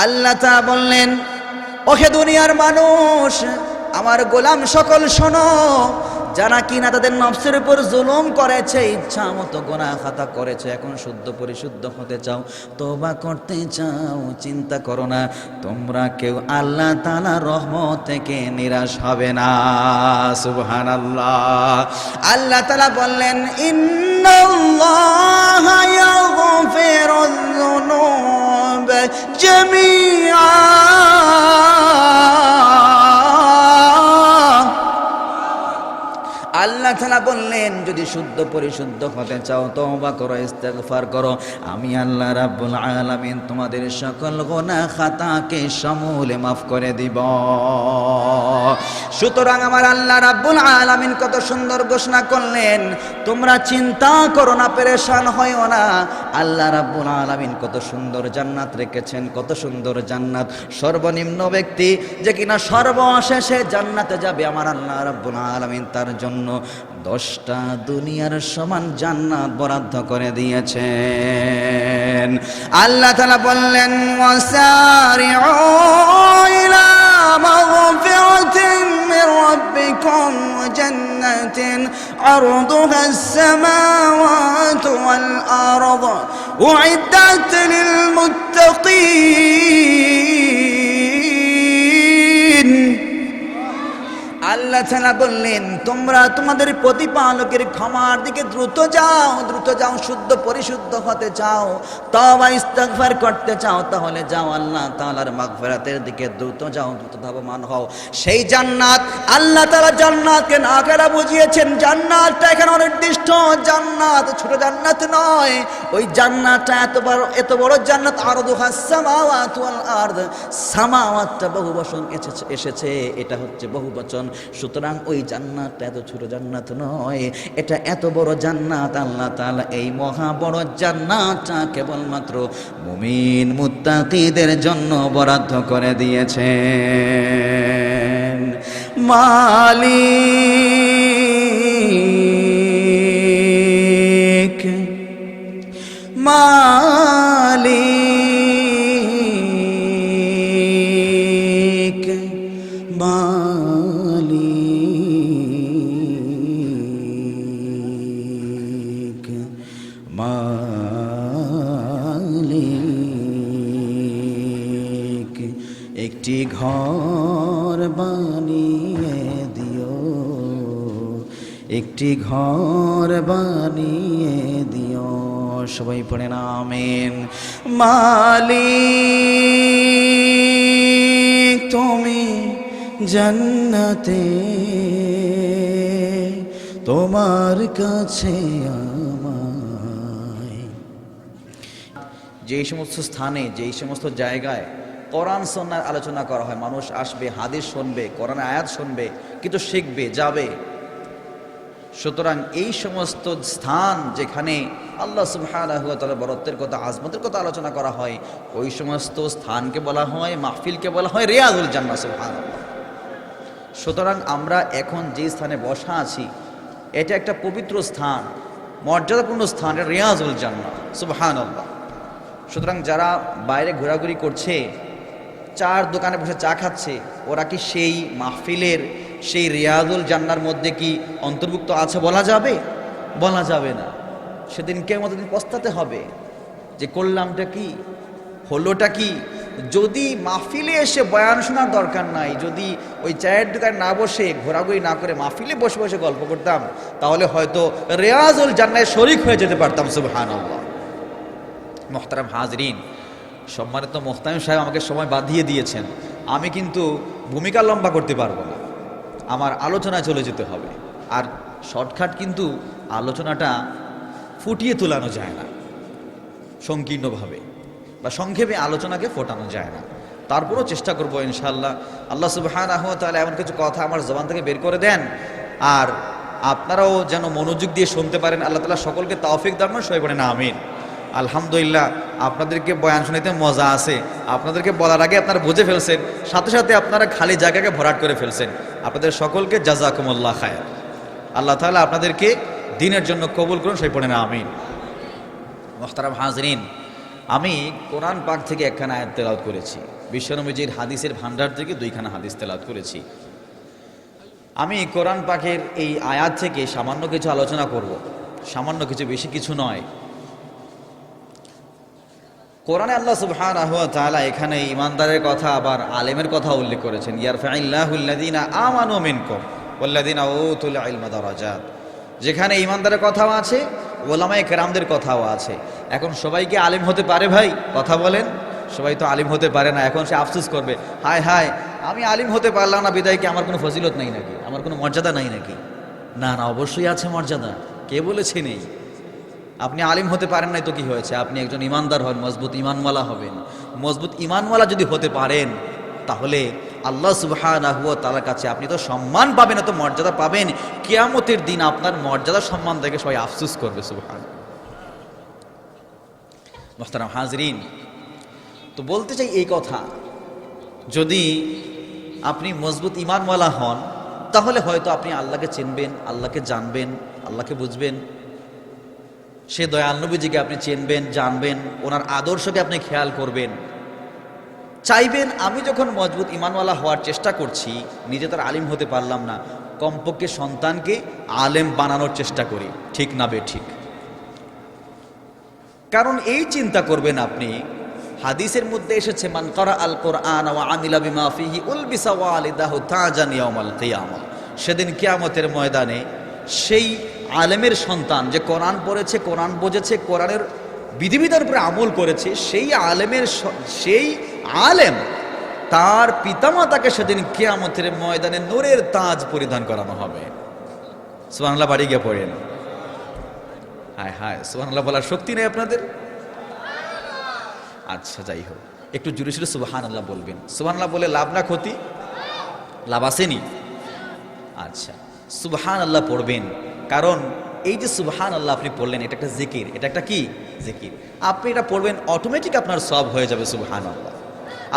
আল্লাহ তা বললেন ওহে দুনিয়ার মানুষ আমার গোলাম সকল শোনো যারা কিনা তাদের নফসের উপর জুলুম করেছে ইচ্ছা মতো গোনা খাতা করেছে, এখন শুদ্ধ পরিশুদ্ধ হতে চাও তোবা করতে চাও, চিন্তা করো না, তোমরা কেউ আল্লাহ তালা রহমত থেকে নিরাশ হবে না সুবহান আল্লাহ আল্লাহ তালা বললেন, ইন্নাল্লাহ ইয়াগফিরুয যুনুব জামিআ আল্লাহ তালা বললেন, যদি শুদ্ধ পরিশুদ্ধ হতে চাও, তওবা করো, ইস্তেগফার করো। আমি আল্লাহ রাব্বুল আলামিন তোমাদের সকল গোনা খাতাকে সমূলে মাফ করে দিব। সুতরাং আমার আল্লাহ রাব্বুল আলামিন কত সুন্দর ঘোষণা করলেন, তোমরা চিন্তা করো না, পেরেশান হইও না। আল্লাহ রাব্বুল আলামিন কত সুন্দর জান্নাত রেখেছেন, কত সুন্দর জান্নাত। সর্বনিম্ন ব্যক্তি যে কিনা সর্বশেষে জান্নাতে যাবে আমার আল্লাহ রাব্বুল আলামিন তার জন্য দশটা দুনিয়ার সমান জান্নাত বরাদ্দ করে দিয়েছেন। আল্লাহ তাআলা বললেন মাগফিরাতিন মির রাব্বিকুম ওয়া জান্নাতিন। عرضها السماوات والأرض أعدت للمتقين তাআলা বললেন তোমরা তোমাদের প্রতিপালকের ক্ষমার দিকে দ্রুত যাও দ্রুত যাও, শুদ্ধ পরিশুদ্ধ হতে চাও তবা ইস্তেগফার করতে চাও, তাহলে যাও আল্লাহ তাআলার মাগফিরাতের দিকে দ্রুত যাও, দ্রুত ধাবমান হও। সেই জান্নাত, আল্লাহ তালা জান্নাতকে না কেরা বুঝিয়েছেন, জান্নাতটা এখানে অনির্দিষ্ট, জান্নাত ছোট জান্নাত নয়, ওই জান্নাতটা এত বড় এত বড় জান্নাত আরদুহা সামাওয়াত ওয়াল আরদ, সামাওয়াতটা বহু এসেছে এসেছে, এটা হচ্ছে বহু বচন সুতরাং ওই জান্নাতটা এত ছোট জান্নাত নয়। এটা এত বড় জান্নাত, আল্লাহ তাআলা এই মহা বড় জান্নাতটা কেবলমাত্র মুমিন মুত্তাকিদের জন্য বরাদ্দ করে দিয়েছেন। মালিক মালিক। একটি ঘর বানিয়ে দিও। সবাই পড়ে না আমেন। মালিক, তুমি জান্নাতে। তোমার কাছে যেই সমস্ত স্থানে, যেই সমস্ত জায়গায় কোরআন সন্ন্যার আলোচনা করা হয়, মানুষ আসবে, হাদিস শুনবে কোরআন আয়াত শুনবে, কিন্তু শিখবে, যাবে সুতরাং এই সমস্ত স্থান যেখানে আল্লাহ তাআলা বরত্বের কথা, আজমতের কথা আলোচনা করা হয়, ওই সমস্ত স্থানকে বলা হয়, মাহফিলকে বলা হয় রিয়াজুল জান্নাহ, সুবহানাল্লাহ। সুতরাং আমরা এখন যে স্থানে বসা আছি, এটা একটা পবিত্র স্থান, মর্যাদাপূর্ণ স্থান রিয়াজুল জান্নাহ, সুবহানাল্লাহ। সুতরাং যারা বাইরে ঘোরাঘুরি করছে, চার দোকানে বসে চা খাচ্ছে, ওরা কি সেই মাহফিলের সেই রিয়াজুল জান্নার মধ্যে কি অন্তর্ভুক্ত আছে বলা যাবে? বলা যাবে না। সেদিন কেমন দিন পস্তাতে হবে যে করলামটা কি? হলোটা কি? যদি মাহফিলে এসে বয়ান শোনার দরকার নাই, যদি ওই চায়ের দোকানে না বসে ঘোরাঘুরি না করে মাহফিলে বসে বসে গল্প করতাম, তাহলে হয়তো রেয়াজুল জান্নায় শরিক হয়ে যেতে পারতাম, সুবহানাল্লাহ। মোহতারাম হাজরিন, সম্মানিত মোহতামিম সাহেব আমাকে সময় বাঁধিয়ে দিয়েছেন। আমি কিন্তু ভূমিকা লম্বা করতে পারব না। আমার আলোচনায় চলে যেতে হবে। আর শর্টকাট কিন্তু আলোচনাটা ফুটিয়ে তোলানো যায় না, সংকীর্ণভাবে বা সংক্ষেপে আলোচনাকে ফোটানো যায় না। তারপরও চেষ্টা করব ইনশাল্লাহ আল্লাহ সুবহানাহু ওয়া তাআলা এমন কিছু কথা আমার জবান থেকে বের করে দেন। আর আপনারাও যেন মনোযোগ দিয়ে শুনতে পারেন, আল্লাহ তালা সকলকে তাওফিক দান সবাই পড়েন আমিন। আলহামদুলিল্লাহ, আপনাদেরকে বয়ান শুনাইতে মজা আছে। আপনাদেরকে বলার আগে আপনারা বুঝে ফেলছেন, সাথে সাথে আপনারা খালি জায়গাকে ভরাট করে ফেলছেন। আপনাদের সকলকে জাজাকুমুল্লাহ খায় আল্লাহ তাহলে আপনাদেরকে দিনের জন্য কবুল করুন, সেই পড়ে না আমিন। মোহতারাম হাজরিন, আমি কোরআন পাক থেকে একখানা আয়াত তেলাওয়াত করেছি। বিশ্বনবীজির হাদিসের ভান্ডার থেকে দুইখানা হাদিস তেলাওয়াত করেছি। আমি কোরআন পাকের এই আয়াত থেকে সামান্য কিছু আলোচনা করব। সামান্য কিছু, বেশি কিছু নয়। কোরআনে আল্লাহ সুবহানাহু ওয়া তাআলা এখানে ইমানদারের কথা আবার আলেমের কথা উল্লেখ করেছেন। ইয়ারফাইল্লাহুল্লাযীনা আমানু মিনকুম ওয়াল্লাযীনা উতুল ইলমা দারাজাত। যেখানে ইমানদারের কথাও আছে, ওলামায়ে কেরামদের কথাও আছে। এখন সবাইকে আলেম হতে পারে ভাই? কথা বলেন। সবাই তো আলিম হতে পারে না, এখন সে আফসোস করবে। হায় হায়, আমি আলিম হতে পারলাম না, বিদায় কি আমার কোনো ফজিলত নাই নাকি? আমার কোনো মর্যাদা নাই নাকি? না না, অবশ্যই আছে মর্যাদা। কে বলেছে নেই? আপনি আলিম হতে পারেন নাই তো কি হয়েছে? আপনি একজন ইমানদার হন, মজবুত ইমানওয়ালা হবেন। মজবুত ইমানওয়ালা যদি হতে পারেন, তাহলে আল্লাহ সুবহানাহু ওয়া তাআলার কাছে আপনি তো সম্মান পাবেন, এত মর্যাদা পাবেন। কেয়ামতের দিন আপনার মর্যাদা সম্মান দেখে সবাই আফসুস করবে সুবহান মোহতারাম হাজরিন, তো বলতে চাই এই কথা, যদি আপনি মজবুত ইমানওয়ালা হন, তাহলে হয়তো আপনি আল্লাহকে চিনবেন, আল্লাহকে জানবেন, আল্লাহকে বুঝবেন। সে দয়াল নবীজিকে আপনি চিনবেন, জানবেন, ওনার আদর্শকে আপনি খেয়াল করবেন। চাইবেন আমি যখন মজবুত ইমানওয়ালা হওয়ার চেষ্টা করছি, নিজে তার আলিম হতে পারলাম না, কমপক্ষে সন্তানকে আলেম বানানোর চেষ্টা করি। ঠিক না বে, ঠিক? কারণ এই চিন্তা করবেন আপনি, হাদিসের মধ্যে এসেছে, মান করা আল কোরআন ওয়া আমিলা বিমা ফিহি উলবিসা ওয়ালিদাহু তাজান ইয়াউমাল কিয়ামah সেদিন কেয়ামতের ময়দানে সেই আলেমের সন্তান যে কোরআন পড়েছে, কোরআন বোঝেছে, কোরআনের বিধিবিধানের উপরে আমল করেছে, সেই আলেমের সেই আলেম তার পিতামাতাকে সেদিন কিয়ামতের ময়দানে নোরের তাজ পরিধান করানো হবে। সুবহানাল্লাহ, বাড়ি গিয়ে পড়েন। হায় হায়, সুবহানাল্লাহ বলার শক্তি নেই আপনাদের? আচ্ছা যাই হোক। একটু জুড়ে সুরে সুবাহান আল্লাহ বলবেন। সুবাহান আল্লাহ বলে লাভ না ক্ষতি? লাভ আসেনি? আচ্ছা সুবহান আল্লাহ পড়বেন। কারণ এই যে সুবহান আল্লাহ আপনি পড়লেন, এটা একটা জিকির। এটা একটা কি? জিকির। আপনি এটা পড়বেন অটোমেটিক আপনার সব হয়ে যাবে সুবহান আল্লাহ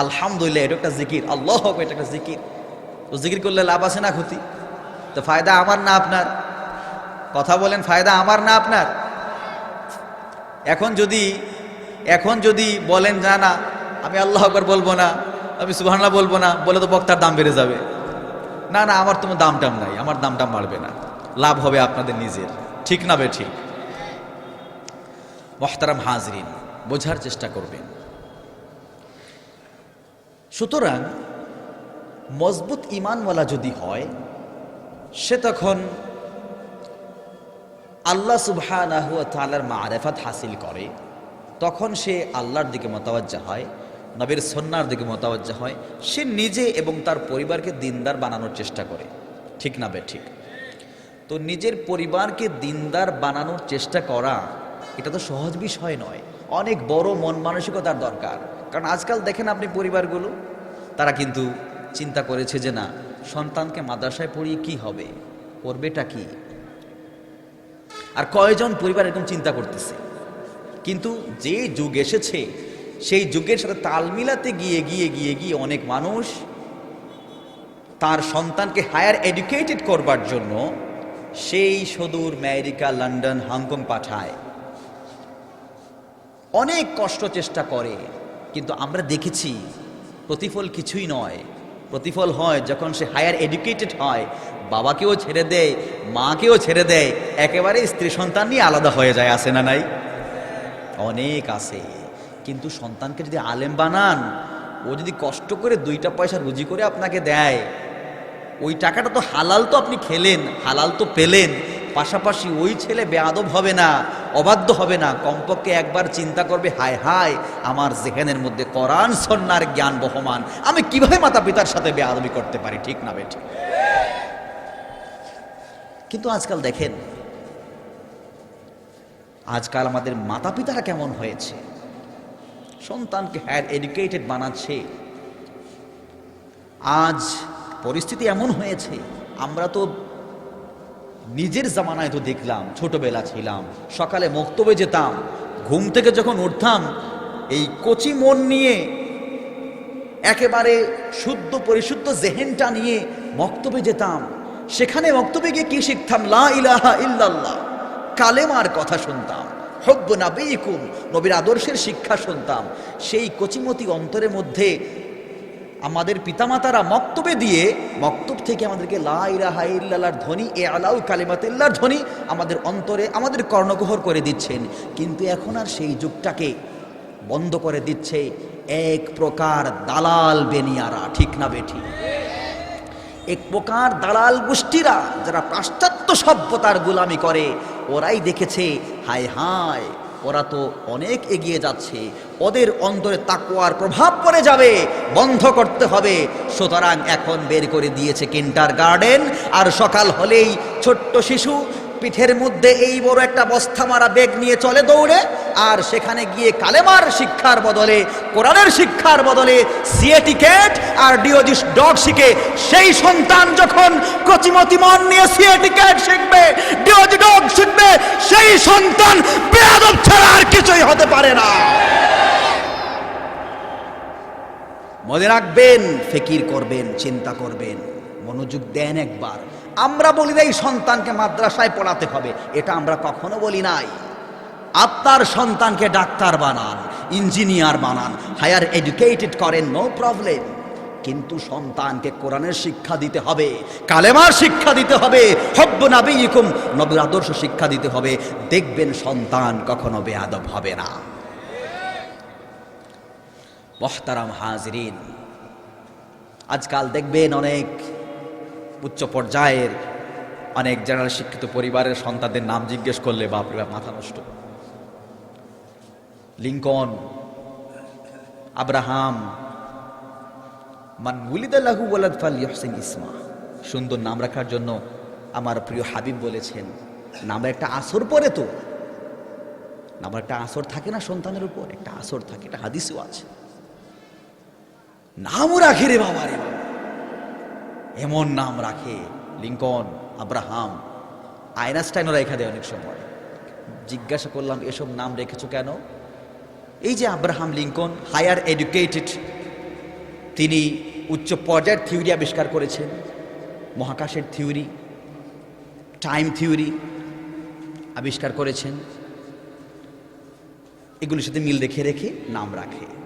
আলহামদুলিল্লাহ, এটা একটা জিকির। আল্লাহ হোক এটা একটা জিকির। তো জিকির করলে লাভ আছে না ক্ষতি? তো ফায়দা আমার না আপনার? কথা বলেন, ফায়দা আমার না আপনার? এখন যদি এখন যদি বলেন না না, আমি আল্লাহ আকবার বলব না, আমি সুবহানাল্লাহ বলব না, বলে তো বক্তার দাম বেড়ে যাবে। না না, আমার তোমার দাম টাম নাই, আমার দাম টাম বাড়বে না। লাভ হবে আপনাদের নিজের। ঠিক না বে ঠিক মহতারাম হাজরিন, বোঝার চেষ্টা করবেন। সুতরাং মজবুত ইমানওয়ালা যদি হয়, সে তখন আল্লাহ সুবহানাহু ওয়া তাআলার মারেফাত হাসিল করে। তখন সে আল্লাহর দিকে মতাবজ্জা হয়, নবীর সন্ন্যার দিকে মতাবজ্জা হয়। সে নিজে এবং তার পরিবারকে দিনদার বানানোর চেষ্টা করে। ঠিক না বে ঠিক তো নিজের পরিবারকে দিনদার বানানোর চেষ্টা করা, এটা তো সহজ বিষয় নয়। অনেক বড় মন মানসিকতার দরকার। কারণ আজকাল দেখেন আপনি পরিবারগুলো, তারা কিন্তু চিন্তা করেছে যে না, সন্তানকে মাদ্রাসায় পড়িয়ে কি হবে? করবেটা কি? আর কয়জন পরিবার এরকম চিন্তা করতেছে? কিন্তু যে যুগ এসেছে, সেই যুগের সাথে তাল মিলাতে গিয়ে গিয়ে গিয়ে গিয়ে অনেক মানুষ তার সন্তানকে হায়ার এডুকেটেড করবার জন্য সেই সদূর আমেরিকা, লন্ডন, হংকং পাঠায়। অনেক কষ্ট চেষ্টা করে, কিন্তু আমরা দেখেছি প্রতিফল কিছুই নয়। প্রতিফল হয় যখন সে হায়ার এডুকেটেড হয়, বাবাকেও ছেড়ে দেয়, মাকেও ছেড়ে দেয়, একেবারে স্ত্রী সন্তান নিয়ে আলাদা হয়ে যায় আসে না নাই? অনেক আছে, কিন্তু সন্তানকে যদি আলেম বানান, ও যদি কষ্ট করে দুইটা পয়সা রুজি করে আপনাকে দেয় ওই টাকাটা তো হালাল তো আপনি খেলেন, হালাল তো পেলেন। পাশাপাশি ওই ছেলে বেয়াদব হবে না, অবাধ্য হবে না। কমপক্ষে একবার চিন্তা করবে, হায় হায়, আমার জেহেনের মধ্যে করান সন্ন্যার জ্ঞান বহমান। আমি কীভাবে মাতা পিতার সাথে বেয়াদবি করতে পারি, ঠিক না বেঠিক? কিন্তু আজকাল দেখেন, আজকাল আমাদের মাতা পিতারা কেমন হয়েছে? সন্তানকে হ্যার এডুকেটেড বানাচ্ছে। আজ পরিস্থিতি এমন হয়েছে, আমরা তো নিজের জামানায় তো দেখলাম, ছোটবেলা ছিলাম, সকালে মক্তবে যেতাম, ঘুম থেকে যখন উঠতাম, এই কচি মন নিয়ে, একেবারে শুদ্ধ পরিশুদ্ধ জেহেনটা নিয়ে মক্তবে যেতাম, সেখানে মক্তবে গিয়ে কি শিখতাম? লা ইলাহা ইল্লাল্লাহ, কালেমার কথা শুনতাম, হব্ব নাবিকুম, নবীর আদর্শের শিক্ষা শুনতাম, সেই কচিমতি অন্তরের মধ্যে আমাদের পিতামাতারা মক্তবে দিয়ে, মক্তব থেকে আমাদেরকে লা ইলাহা ধ্বনি, এ আলাউ কালিমাতিল্লাহর ধ্বনি আমাদের অন্তরে, আমাদের কর্ণগোহর করে দিচ্ছেন। কিন্তু এখন আর সেই যুগটাকে বন্ধ করে দিচ্ছে এক প্রকার দালাল বেনিয়ারা, ঠিক না বেঠি? এক প্রকার দালাল গোষ্ঠীরা, যারা পাশ্চাত্য সভ্যতার গুলামি করে, ওরাই দেখেছে, হায় হায় ওরা তো অনেক এগিয়ে যাচ্ছে। ওদের অন্তরে তাকুয়ার প্রভাব পড়ে যাবে। বন্ধ করতে হবে। সুতরাং এখন বের করে দিয়েছে কিন্টার গার্ডেন আর সকাল হলেই ছোট্ট শিশু পিঠের মধ্যে এই বড় একটা বস্তা মারা বেগ নিয়ে চলে দৌড়ে, আর সেখানে গিয়ে কালেমার শিক্ষার বদলে, কোরআনের শিক্ষার বদলে সিএটিকেট আর ডিওজিস ডগ শিখে সেই সন্তান যখন কচিমতি মন নিয়ে সিএটিকেট শিখবে, ডিওজি ডগ শিখবে, সেই সন্তান বেয়াদব ছাড়া আর কিছুই হতে পারে না। মনে রাখবেন, ফিকির করবেন, চিন্তা করবেন, মনোযোগ দেন একবার। আমরা বলি নাই সন্তানকে মাদ্রাসায় পড়াতে হবে। এটা আমরা কখনো বলি নাই। আপনার সন্তানকে ডাক্তার বানান, ইঞ্জিনিয়ার বানান, হায়ার এডুকেটেড করেন, নো প্রবলেম। কিন্তু সন্তানকে কোরআনের শিক্ষা দিতে হবে, কালেমার শিক্ষা দিতে হবে, হব্ব নাবিকুম নবীর আদর্শ শিক্ষা দিতে হবে। দেখবেন সন্তান কখনো বেয়াদব হবে না। মহতারাম হাজরিন, আজকাল দেখবেন অনেক উচ্চ পর্যায়ের অনেক জেনারেল শিক্ষিত পরিবারের সন্তানদের নাম জিজ্ঞেস করলে বাপ মাথা নষ্ট। লিঙ্কন, আব্রাহাম, মান উলিদাল্লাহু ওয়ালাদ ফাল ইসমা। সুন্দর নাম রাখার জন্য আমার প্রিয় হাবিব বলেছেন, নামের একটা আসর পরে তো। নামের একটা আসর থাকে না সন্তানের উপর, একটা আসর থাকে, একটা হাদিসও আছে। নামও রাখে রে বাবা রে বাবা। এমন নাম রাখে, লিঙ্কন, আব্রাহাম। আইনাস্টাইনও রেখা দেয় অনেক সময়। জিজ্ঞাসা করলাম, এসব নাম রেখেছো কেন? এই যে আব্রাহাম লিঙ্কন, হায়ার এডুকেটেড, তিনি উচ্চ পর্যায়ের থিওরি আবিষ্কার করেছেন। মহাকাশের থিওরি, টাইম থিওরি আবিষ্কার করেছেন। এগুলির সাথে মিল রেখে রেখে নাম রাখে।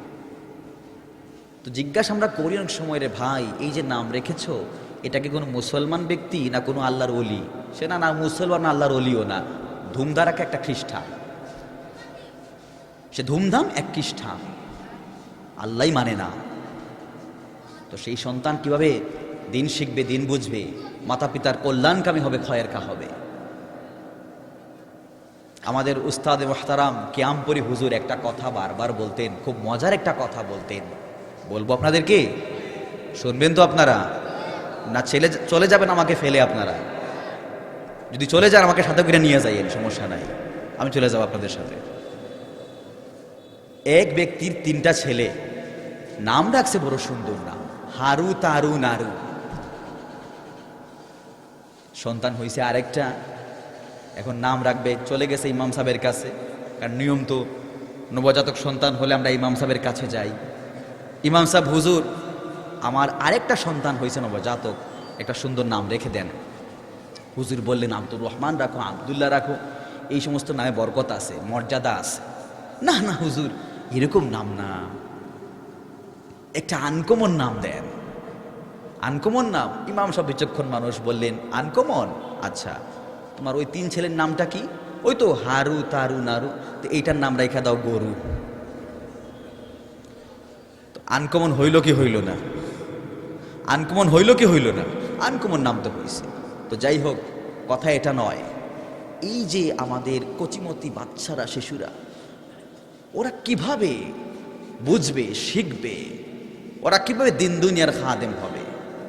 তো জিজ্ঞাসা আমরা করি অনেক সময়, রে ভাই, এই যে নাম রেখেছো এটাকে কোনো মুসলমান ব্যক্তি না কোনো আল্লাহর অলি সে, না না, মুসলমান না, আল্লাহর অলিও না। ধুমধারাকে একটা খ্রিস্টান। সে ধুমধাম এক খ্রিস্টান। আল্লাহ মানে না। তো সেই সন্তান কীভাবে দিন শিখবে, দিন বুঝবে? মাতা পিতার কল্যাণকামী হবে খয়ের কা হবে। আমাদের উস্তাদ মোহতারাম কিয়ামপুরি হুজুর একটা কথা বারবার বলতেন, খুব মজার একটা কথা বলতেন। বলব আপনাদেরকে, শুনবেন তো আপনারা, না ছেলে চলে যাবেন আমাকে ফেলে আপনারা। যদি চলে যান আমাকে সাথে করে নিয়ে যাইয়েন, সমস্যা নাই। আমি চলে যাব আপনাদের সাথে। এক ব্যক্তির তিনটা ছেলে, নাম রাখছে বড় সুন্দর নাম, হারু তারু নারু। সন্তান হয়েছে আরেকটা, এখন নাম রাখবে, চলে গেছে ইমাম সাহেবের কাছে। কারণ নিয়ম তো, নবজাতক সন্তান হলে আমরা ইমাম সাহেবের কাছে যাই। ইমাম সাহেব, হুজুর, আমার আরেকটা সন্তান হয়েছে নবজাতক। একটা সুন্দর নাম রেখে দেন। হুজুর বললেন, আব্দুর রহমান, রাখো, আবদুল্লাহ রাখো। এই সমস্ত নামে বরকত আছে, মর্যাদা আছে। না না, হুজুর, এরকম নাম না। একটা আনকমন নাম দেন। আনকমন নাম? ইমাম সব বিচক্ষণ মানুষ বললেন, আনকমন? আচ্ছা তোমার ওই তিন ছেলের নামটা কি? ওই তো হারু, তারু, নারু। তো এইটার নাম রেখা দাও, গরু। আনকমন হইল কি হইল না? আনকমন হইল কি হইল না? আনকমন নাম তো হয়েছে তো যাই হোক, কথা এটা নয়। এই যে আমাদের কচিমতি বাচ্চারা, শিশুরা, ওরা কীভাবে বুঝবে, শিখবে? ওরা কীভাবে দিন দুনিয়ার খাদেম হবে?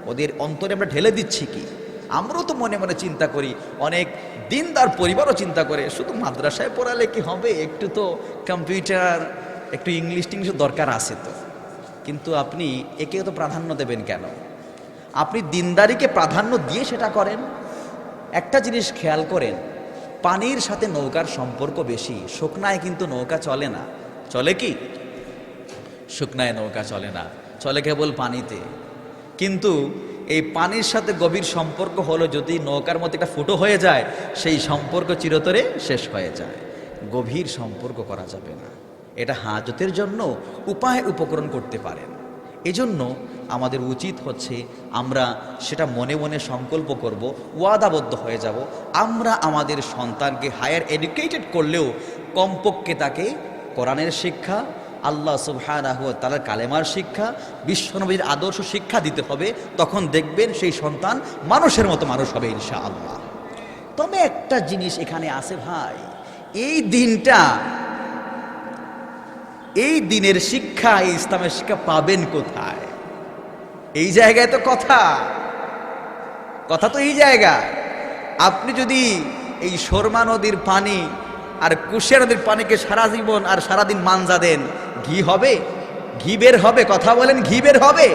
ওদের অন্তরে আমরা ঢেলে দিচ্ছি কি? আমরাও তো মনে মনে চিন্তা করি, অনেক দিনদার পরিবারও চিন্তা করে, শুধু মাদ্রাসায় পড়ালে কি হবে? একটু তো কম্পিউটার একটু ইংলিশ টিংলিশ দরকার আছে তো। কিন্তু আপনি একে তো প্রাধান্য দেবেন কেন? আপনি দিনদারিকে প্রাধান্য দিয়ে সেটা করেন। একটা জিনিস খেয়াল করেন, পানির সাথে নৌকার সম্পর্ক বেশি, শুকনায় কিন্তু নৌকা চলে না। চলে কি? শুকনায় নৌকা চলে না, চলে কেবল পানিতে। কিন্তু এই পানির সাথে গভীর সম্পর্ক হলো যদি নৌকার মধ্যে একটা ফুটো হয়ে যায়, সেই সম্পর্ক চিরতরে শেষ হয়ে যায়। গভীর সম্পর্ক করা যাবে না। এটা হাজতের জন্য উপায় উপকরণ করতে পারেন। এজন্য আমাদের উচিত হচ্ছে আমরা সেটা মনে মনে সংকল্প করব, ওয়াদাবদ্ধ হয়ে যাব। আমরা আমাদের সন্তানকে হায়ার এডুকেটেড করলেও কমপক্ষে তাকে কোরআনের শিক্ষা, আল্লাহ সুবহানাহু ওয়া তাআলার কালেমার শিক্ষা, বিশ্বনবীর আদর্শ শিক্ষা দিতে হবে, তখন দেখবেন সেই সন্তান মানুষের মতো মানুষ হবে ইনশাআল্লাহ। তবে একটা জিনিস এখানে আছে ভাই, এই দিনটা এই দিনের শিক্ষা এই ইসলামের শিক্ষা পাবেন কোথায়? এই জায়গায় তো কথা। কথা তো এই জায়গায় আপনি যদি এই শর্মা নদীর পানি আর কুশিয়া নদীর পানিকে সারা জীবন আর সারাদিন মানজা দেন, ঘি হবে? ঘি বের হবে? কথা বলেন, ঘি বের হবে?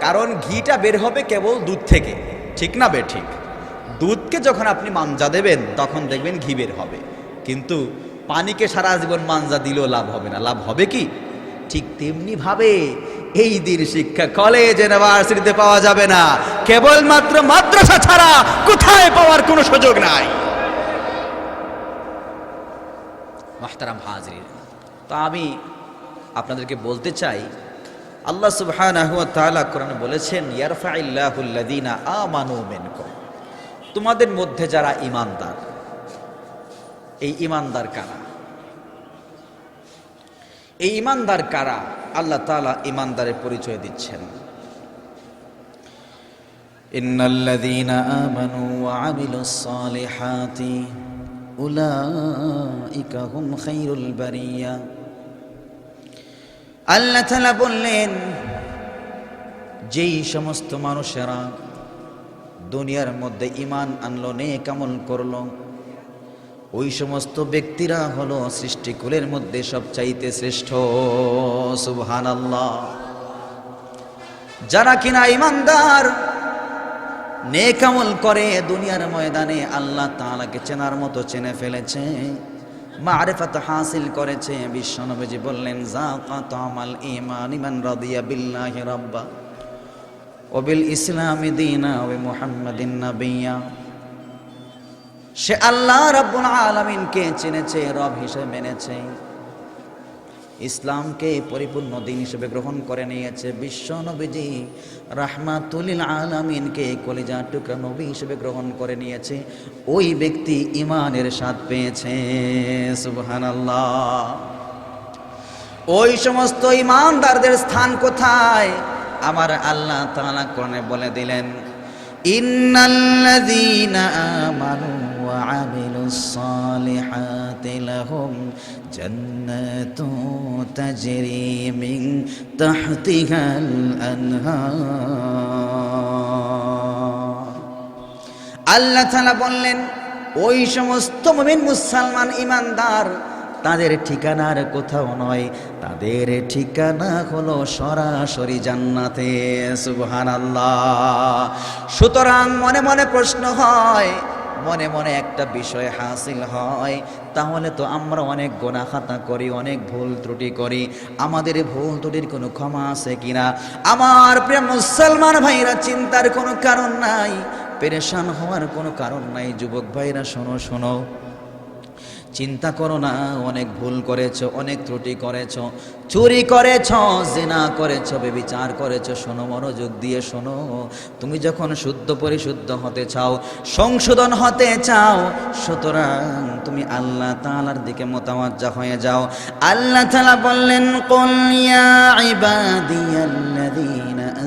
কারণ ঘিটা বের হবে কেবল দুধ থেকে। ঠিক না বে ঠিক? দুধকে যখন আপনি মানজা দেবেন, তখন দেখবেন ঘি বের হবে। কিন্তু পানিকে সারা জীবন মানজা দিলেও লাভ হবে না। লাভ হবে কি? ঠিক তেমনি ভাবে এই দিন শিক্ষা কলেজ ইউনিভার্সিটিতে পাওয়া যাবে না। কেবলমাত্র মাদ্রাসা ছাড়া কোথায় পাওয়ার কোনো সুযোগ নাই। মাহতারাম হাজরিন, তো আমি আপনাদেরকে বলতে চাই, আল্লাহ তাআলা কোরআনে বলেছেন ইয়ারফাইল্লাহুল্লাযীনা আমানু মিনকুম। তোমাদের মধ্যে যারা ঈমানদার এই ঈমানদার কারা? এই ঈমানদার কারা? আল্লাহ তাআলা ঈমানদারের পরিচয় দিচ্ছেন। ইন্নাল্লাযীনা আমানু ওয়া আমিলুস সালিহাতি উলাইকা হুম খায়রুল বারিয়া। আল্লাহ তাআলা বললেন, যেই সমস্ত মানুষেরা দুনিয়ার মধ্যে ইমান আনলো, নেক আমল করল ওই সমস্ত ব্যক্তিরা হলো সৃষ্টিকুলের মধ্যে সবচাইতে শ্রেষ্ঠ। সুবহান আল্লাহ যারা কিনা ইমানদার নেকামল করে দুনিয়ার ময়দানে আল্লাহ তাআলাকে চেনার মতো চেনে ফেলেছে, মারেফাত হাসিল করেছে। বিশ্বনবীজি বললেন, জাকাত আমাল ইমান ইমান রাদিয়া বিল্লাহি রাব্বা। ওবিল ইসলামি দিনা ওবে মুহাম্মাদিন নাবিয়া। সে আল্লাহ রাব্বুল আলামিনকে চিনেছে, রব হিসেবে মেনেছে। ইসলামকে পরিপূর্ণ দিন হিসেবে গ্রহণ করে নিয়েছে। বিশ্ব নবীজি রাহমাতুলিল আলামিনকে কলিজা টুকরা নবী হিসেবে গ্রহণ করে নিয়েছে। ওই ব্যক্তি ইমানের স্বাদ পেয়েছে, সুবহানাল্লাহ। ওই সমস্ত ইমানদারদের স্থান কোথায়? আমার আল্লাহ তাআলা কোরআনে বলে দিলেন, ইন্নাল্লাযীনা আমানু আমিলুস সালিহাতি লাহুম জান্নাতু তাজরি মিন তাহতিহাল আনহার আল্লাহ তাআলা বললেন, ওই সমস্ত মুমিন মুসলমান ইমানদার তাদের ঠিকানার কোথাও নয়। তাদের ঠিকানা হলো সরাসরি জান্নাতে সুবহান আল্লাহ সুতরাং মনে মনে প্রশ্ন হয় মনে মনে একটা বিষয় হাসিল হয়, তাহলে তো আমরা অনেক গোনা খাতা করি, অনেক ভুল ত্রুটি করি। আমাদের ভুল ত্রুটির কোনো ক্ষমা আছে কিনা? আমার প্রিয় মুসলমান ভাইরা, চিন্তার কোনো কারণ নাই, পেরেশান হওয়ার কোনো কারণ নাই। যুবক ভাইরা, শোনো শোনো। চিন্তা করো না, অনেক ভুল করেছ, অনেক ত্রুটি করেছ, চুরি করেছ, জেনা করেছ, বেবিচার করেছ, শোনো, মনোযোগ দিয়ে শোনো। তুমি যখন শুদ্ধ পরিশুদ্ধ হতে চাও, সংশোধন হতে চাও, সুতরাং তুমি আল্লাহ তাআলার দিকে মোতাবাজ্জা হয়ে যাও। আল্লাহ তাআলা বললেন, কুল ইয়া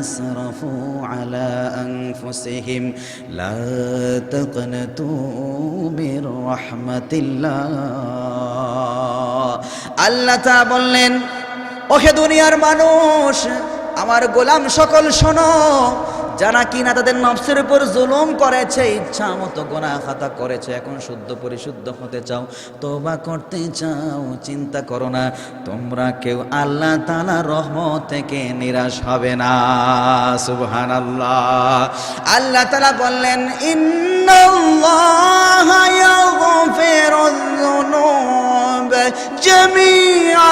ইবাদিয়াল্লাযীনা আসরাফু আলা আনফুসিহিম লা তাকনাতু মির রাহমাতিল্লাহ আল্লাহ তাআলা বললেন, ওহে দুনিয়ার মানুষ, আমার গোলাম সকল শোনো। যারা কিনা তাদের নফসের উপর জুলুম করেছে ইচ্ছা মতো গোনা খাতা করেছে, এখন শুদ্ধ পরিশুদ্ধ হতে চাও তোবা করতে চাও, চিন্তা করো না, তোমরা কেউ আল্লাহ তালা রহমত থেকে নিরাশ হবে না সুবহান আল্লাহ আল্লাহ তালা বললেন, ইন্নাল্লাহা জামিআ।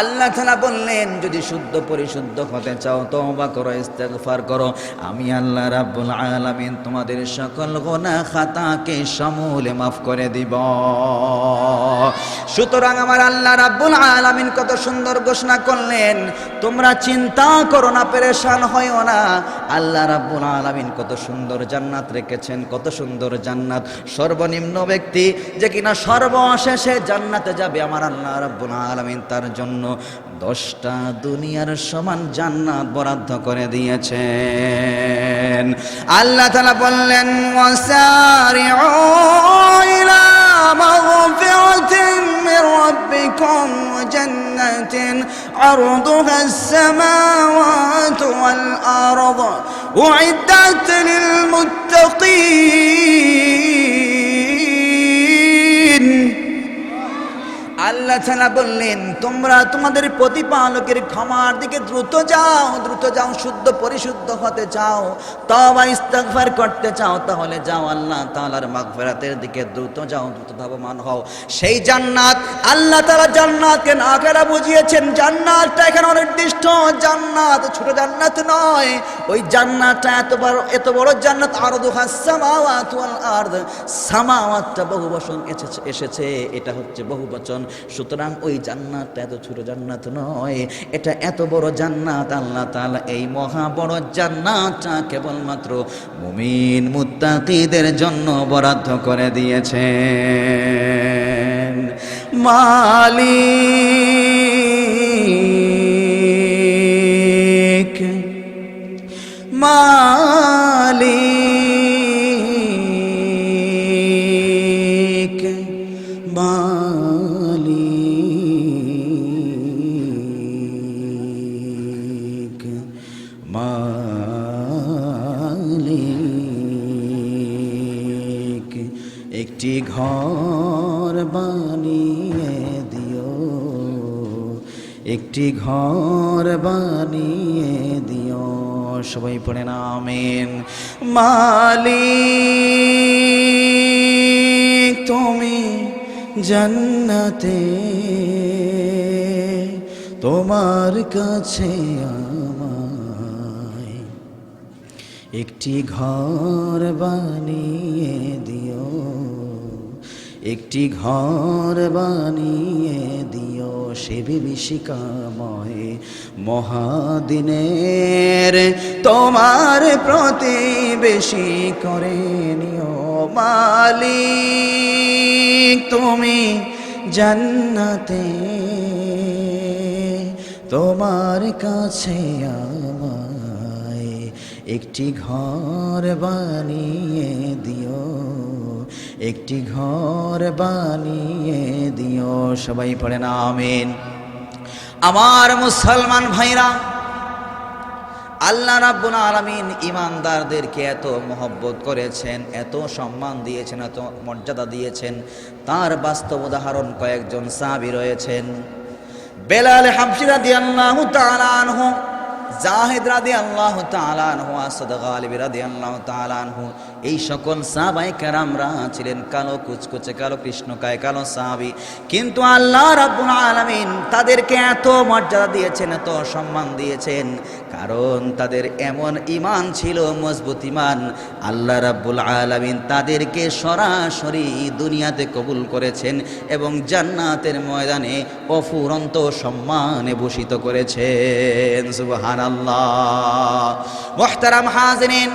আল্লাহ তালা বললেন, যদি শুদ্ধ পরিশুদ্ধ হতে চাও, তওবা করো, ইস্তেগফার করো। আমি আল্লাহ রাব্বুল আলামিন তোমাদের সকল গোনা খাতাকে সমূলে মাফ করে দিব। সুতরাং আমার আল্লাহ রাব্বুল আলামিন কত সুন্দর ঘোষণা করলেন, তোমরা চিন্তা করো না, পেরেশান হইও না। আল্লাহ রাব্বুল আলামিন কত সুন্দর জান্নাত রেখেছেন, কত সুন্দর জান্নাত। সর্বনিম্ন ব্যক্তি যে কিনা সর্বশেষে জান্নাতে যাবে, আমার আল্লাহ রাব্বুল আলামিন তার জন্য দশটা দুনিয়ার সমান জান্নাত বরাদ্দ করে দিয়েছেন আল্লাহ তাআলা বললেন ওয়াসারিউ ইলা মাগফিরাতিন মির রাব্বিকুম ওয়া জান্নাতিন عرضها السماوات والأرض أعدت للمتقين আল্লাহ তাআলা বললেন, তোমরা তোমাদের প্রতিপালকের ক্ষমার দিকে দ্রুত যাও দ্রুত যাও, শুদ্ধ পরিশুদ্ধ হতে চাও। তবা ইস্তেগফার করতে চাও, তাহলে যাও আল্লাহ তাআলার মাগফিরাতের দিকে দ্রুত যাও, দ্রুত ধাবমান হও। সেই জান্নাত, আল্লাহ তালা জান্নাতকে না করে বুঝিয়েছেন। জান্নাতটা এখানে অনির্দিষ্ট। জান্নাত ছোট জান্নাত নয়। ওই জান্নাতটা এত বড় এত বড় জান্নাত, আরদু সামাওয়াত ওয়াল আরদ। সামাওয়াতটা বহু এসেছে এসেছে, এটা হচ্ছে বহু বচন। সুতরাং ওই জান্নাতটা এত ছোট জান্নাত নয়। এটা এত বড় জান্নাত, আল্লাহ তাআলা এই মহা বড় জান্নাতটা কেবলমাত্র মুমিন মুত্তাকিদের জন্য বরাদ্দ করে দিয়েছেন। মালিক মালিক। একটি ঘর বানিয়ে দিও। সবাই পড়ে না, আমেন। মালিক, তুমি জান্নাতে। তোমার কাছে একটি ঘর বানিয়ে দিও। একটি ঘর বানিয়ে দিও। সে বিভীষিকাময় মহাদিনের তোমার প্রতিবেশী করে নিও মালিক, তুমি জান্নাতে। তোমার কাছে আমায় একটি ঘর বানিয়ে দিও। একটি ঘর বানিয়ে দিও, সবাই পড়ে না, আমিন। আমার মুসলমান ভাইরা, আল্লাহ রাব্বুল আলামিন ইমানদারদেরকে এত মহব্বত করেছেন, এত সম্মান দিয়েছেন, এত মর্যাদা দিয়েছেন। তার বাস্তব উদাহরণ কয়েকজন সাহাবী রয়েছেন। বেলাল হাবশি রাদিয়াল্লাহু তাআলা আনহু জাহিদ রাদিয়াল্লাহু তাআলা আনহু আসাদ গালিব রাদিয়াল্লাহু তাআলা আনহু, এই সকল সাহাবায়ে কেরামরা ছিলেন কালো কুচকুচে, কালো কৃষ্ণকায়, কালো সাহাবী। কিন্তু আল্লাহ রাব্বুল আলামিন তাদেরকে এত মর্যাদা দিয়েছেন, এত সম্মান দিয়েছেন, কারণ তাদের এমন ইমান ছিল, মজবুত ইমান আল্লাহ রাব্বুল আলামিন তাদেরকে সরাসরি দুনিয়াতে কবুল করেছেন এবং জান্নাতের ময়দানে অফুরন্ত সম্মানে ভূষিত করেছেন। সুবহানাল্লাহ মুহতারাম হাজিরিন